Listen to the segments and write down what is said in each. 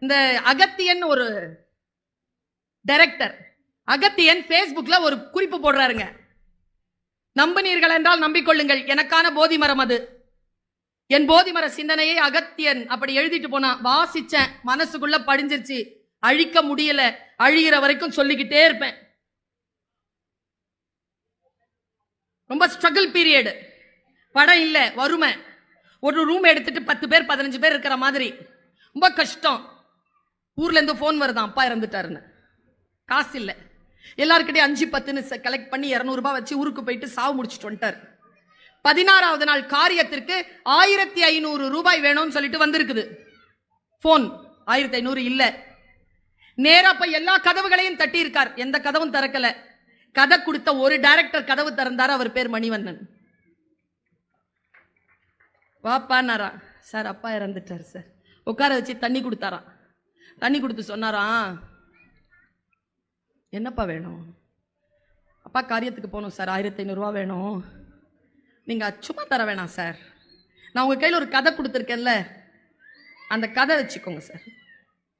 இந்த அகத்தியன் ஒரு டைரக்டர் அகத்தியன் ஃபேஸ்புக்கில் ஒரு குறிப்பு போடுறாருங்க. நம்பினீர்கள் என்றால் நம்பிக்கொள்ளுங்கள். எனக்கான போதி மரம் அது. என் போதி மர சிந்தனையை அகத்தியன் அப்படி எழுதிட்டு போனான் வாசிச்சேன். மனசுக்குள்ள படிஞ்சிருச்சு. அழிக்க முடியல. அழிகிற வரைக்கும் சொல்லிக்கிட்டே இருப்பேன். ரொம்ப ஸ்ட்ரகிள் பீரியடு படம் இல்லை. வறுமை. ஒரு ரூம் எடுத்துட்டு பத்து பேர் பதினஞ்சு பேர் இருக்கிற மாதிரி. ரொம்ப கஷ்டம். ஊர்லேருந்து ஃபோன் வருதான் அப்பா இறந்துட்டாருன்னு. காசு இல்லை. எல்லாருக்கிட்டையும் அஞ்சு பத்துன்னு கலெக்ட் பண்ணி இரநூறுபா வச்சு ஊருக்கு போயிட்டு சாவு முடிச்சுட்டு வந்துட்டார். பதினாறாவது நாள் காரியத்திற்கு ஆயிரத்தி ஐநூறு ரூபாய் வேணும்னு சொல்லிட்டு வந்திருக்குது. ஃபோன் ஆயிரத்தி ஐநூறு இல்லை. நேராக போய் எல்லா கதவுகளையும் தட்டியிருக்கார். எந்த கதவும் திறக்கல. கதை கொடுத்த ஒரு டைரக்டர் கதவு திறந்தார் அவர் பேர் மணிவண்ணன். வாப்பான்னாரா? சார் அப்பா இறந்துட்டார் சார். உட்கார வச்சு தண்ணி கொடுத்தாரான் தண்ணி கொடுத்து சொன்னாராம் என்னப்பா வேணும்? அப்பா காரியத்துக்கு போகணும் சார். ஆயிரத்தி ஐநூறுரூவா வேணும் நீங்கள் சும்மா தர வேணாம் சார். நான் உங்கள் கையில் ஒரு கதை கொடுத்துருக்கேன்ல. அந்த கதை வச்சுக்கோங்க சார்.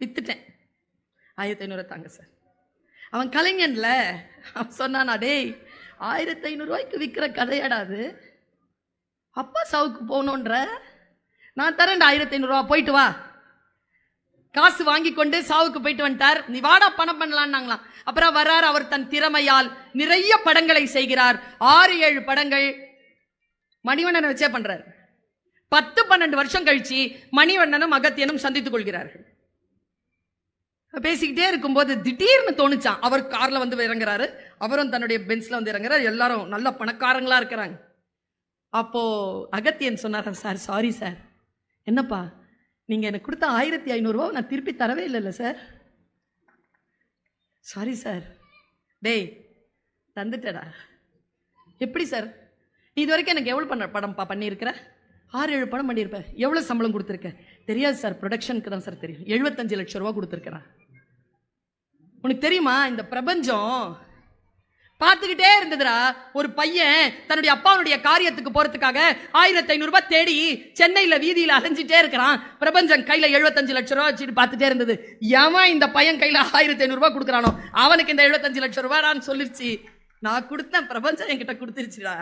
வித்துட்டேன். ஆயிரத்தி ஐநூறு தாங்க சார். அவன் கலைஞன்ல அவன் சொன்னானா டேய் ஆயிரத்தி ஐநூறுரூவாய்க்கு விற்கிற கதையாடாது அப்பா சாவுக்கு போகணுன்ற. நான் தரேன் ஆயிரத்தி ஐநூறுரூவா போயிட்டு வா. காசு வாங்கி கொண்டு சாவுக்கு போயிட்டு வந்துட்டார். நீ வாடா பணம் பண்ணலான்னாங்களாம் அப்புறம் வர்றார் அவர் தன் திறமையால் நிறைய படங்களை செய்கிறார். ஆறு ஏழு படங்கள் மணிவண்ணனை வச்சே பண்றார். பத்து பன்னெண்டு வருஷம் கழிச்சு மணிவண்ணனும் அகத்தியனும் சந்தித்துக் கொள்கிறார்கள். பேசிக்கிட்டே இருக்கும்போது திடீர்னு தோணுச்சான் அவர் கார்ல வந்து இறங்குறாரு. அவரும் தன்னுடைய பென்ஸ்ல வந்து இறங்குறாரு. எல்லாரும் நல்ல பணக்காரங்களா இருக்கிறாங்க. அப்போ அகத்தியன் சொன்னாரா சார் சாரி சார். என்னப்பா? நீங்கள் எனக்கு கொடுத்த ஆயிரத்தி ஐநூறுரூவா நான் திருப்பி தரவே இல்லைல்ல சார் சாரி சார் டேய் தந்துட்டடா. எப்படி சார் நீ இது வரைக்கும் எனக்கு எவ்வளோ பண்ண படம் பா பண்ணியிருக்கிற? ஆறு ஏழு படம் பண்ணியிருப்பேன் எவ்வளோ சம்பளம் கொடுத்துருக்க? தெரியாது சார் ப்ரொடக்ஷனுக்கு தான் சார் தெரியும். எழுபத்தஞ்சு லட்ச ரூபா கொடுத்துருக்கிறேன். உனக்கு தெரியுமா இந்த பிரபஞ்சம் பார்த்துக்கிட்டே இருந்ததுடா. ஒரு பையன் தன்னுடைய அப்பாவுடைய காரியத்துக்கு போறதுக்காக ஆயிரத்தி ஐநூறு ரூபாய் தேடி சென்னையில வீதியில அலைஞ்சிட்டே இருக்கிறான். பிரபஞ்சம் கையில எழுபத்தஞ்சு லட்சம் ரூபாய் வச்சுட்டு பார்த்துட்டே இருந்தது. எவன் இந்த பையன் கையில ஆயிரத்தி ஐநூறு ரூபாய் கொடுக்குறானோ? அவனுக்கு இந்த எழுபத்தஞ்சு லட்சம் ரூபாய் சொல்லிருச்சு. நான் கொடுத்தேன் பிரபஞ்சம் என்கிட்ட கொடுத்துருச்சுடா.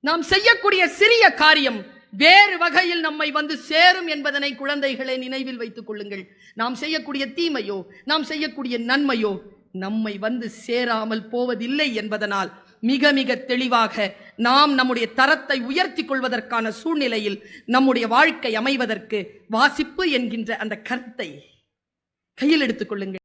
நாம் செய்யக்கூடிய சிறிய காரியம் வேறு வகையில் நம்மை வந்து சேரும் என்பதனை குழந்தைகளை நினைவில் வைத்துக் கொள்ளுங்கள். நாம் செய்யக்கூடிய தீமையோ நாம் செய்யக்கூடிய நன்மையோ நம்மை வந்து சேராமல் போவதில்லை என்பதனால் மிக மிக தெளிவாக நாம் நம்முடைய தரத்தை உயர்த்தி கொள்வதற்கான சூழ்நிலையில் நம்முடைய வாழ்க்கை அமைவதற்கு வாசிப்பு என்கின்ற அந்த கருத்தை கையில் எடுத்துக் கொள்ளுங்கள்.